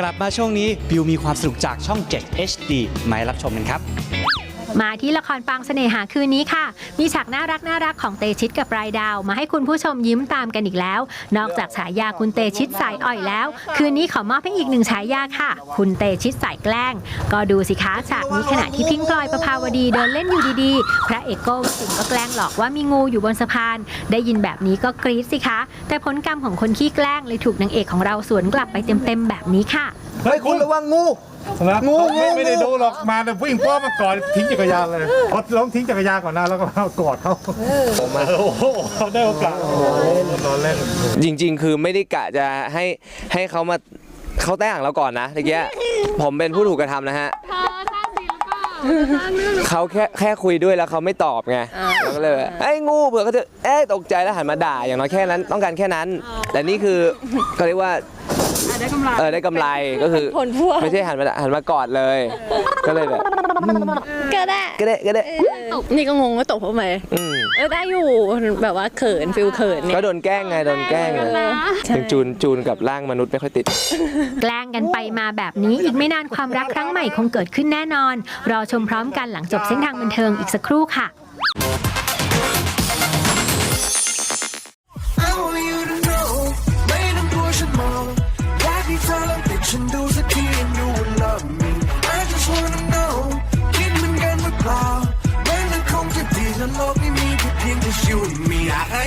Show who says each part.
Speaker 1: กลับมาช่วงนี้บิวมีความสนุกจากช่อง 7 HD มาให้รับชมกันครับ
Speaker 2: มาที่ละครปางเสน่หาคืนนี้ค่ะ มีฉากน่ารักน่ารักของเตชิตกับปลายดาวมาให้คุณผู้ชมยิ้มตามกันอีกแล้ว นอกจากฉายาคุณเตชิตสายอ่อยแล้ว คืนนี้ขอมอบให้อีกหนึ่งฉายาค่ะ คุณเตชิตสายแกล้ง ก็ดูสิคะฉากนี้ขณะที่พิงพลอยประภาวดีเดินเล่นอยู่ดีๆ พระเอกโก้วสิงก็แกล้งหลอกว่ามีงูอยู่บนสะพาน ได้ยินแบบนี้ก็กรี๊ดสิคะ แต่ผลกรรมของคนขี้แกล้งเลยถูกนางเอกของเราสวนกลับไปเต็มๆแบบนี้ค่ะ
Speaker 3: เฮ้ยคุณระวังงู
Speaker 4: นะ
Speaker 3: งูงู
Speaker 4: ไม่ไม่ได้
Speaker 3: งู
Speaker 4: ดูหรอกมาแต่ผู้หญิงพ่อมาก่อนทิ้งจักรยานเลยพอล้มทิ้งจักรยานก่อนหน้าแล้วก็มากอดเขาโอ้โหได้โอกาสโอ้โหนอนเล่น
Speaker 5: จริง ๆ คือไม่ได้กะจะให้ให้เขามาเขาแต้งเราก่อนนะตะเกียผมเป็นผู้ถูกกระทำนะฮะเขาแค่แค่คุยด้วยแล้วเขาไม่ตอบไงเราก็เลยแบบไอ้ยงูเผื่อเขาจะเอ๊ะตกใจแล้วหันมาด่าอย่างน้อยแค่นั้นต้องการแค่นั้น แต่นี่คือเขาเรียกว่า เออได้กำไรก็คือ
Speaker 6: ผลพวง
Speaker 5: ไม่ใช่หันมาด่าหันมากอดเลย ก็เลยแบบ
Speaker 6: ก็ได้
Speaker 5: ก็ได้ก็ได้
Speaker 6: นี่ก็งงว่าตกเพราะไหม
Speaker 5: อืม
Speaker 6: เออได้อยู่แบบว่าเขินฟิลเขินเนี่
Speaker 5: ก็
Speaker 6: ย
Speaker 5: โดนแกล้งไงโดนแกล้งไง
Speaker 6: ใช่
Speaker 5: ยังจูนจูนกับร่างมนุษย์ไม่ค่อยติด
Speaker 2: แกล้งกันไปมาแบบนี้อีกไม่นานความรักครั้งใหม่คงเกิดขึ้นแน่นอน รอชมพร้อมกันหลังจบเส้นทางบันเทิงอีกสักครู่ค่ะ
Speaker 7: ถ้าโลกนี้มีแค่เพียงแต่ you and me อยากให้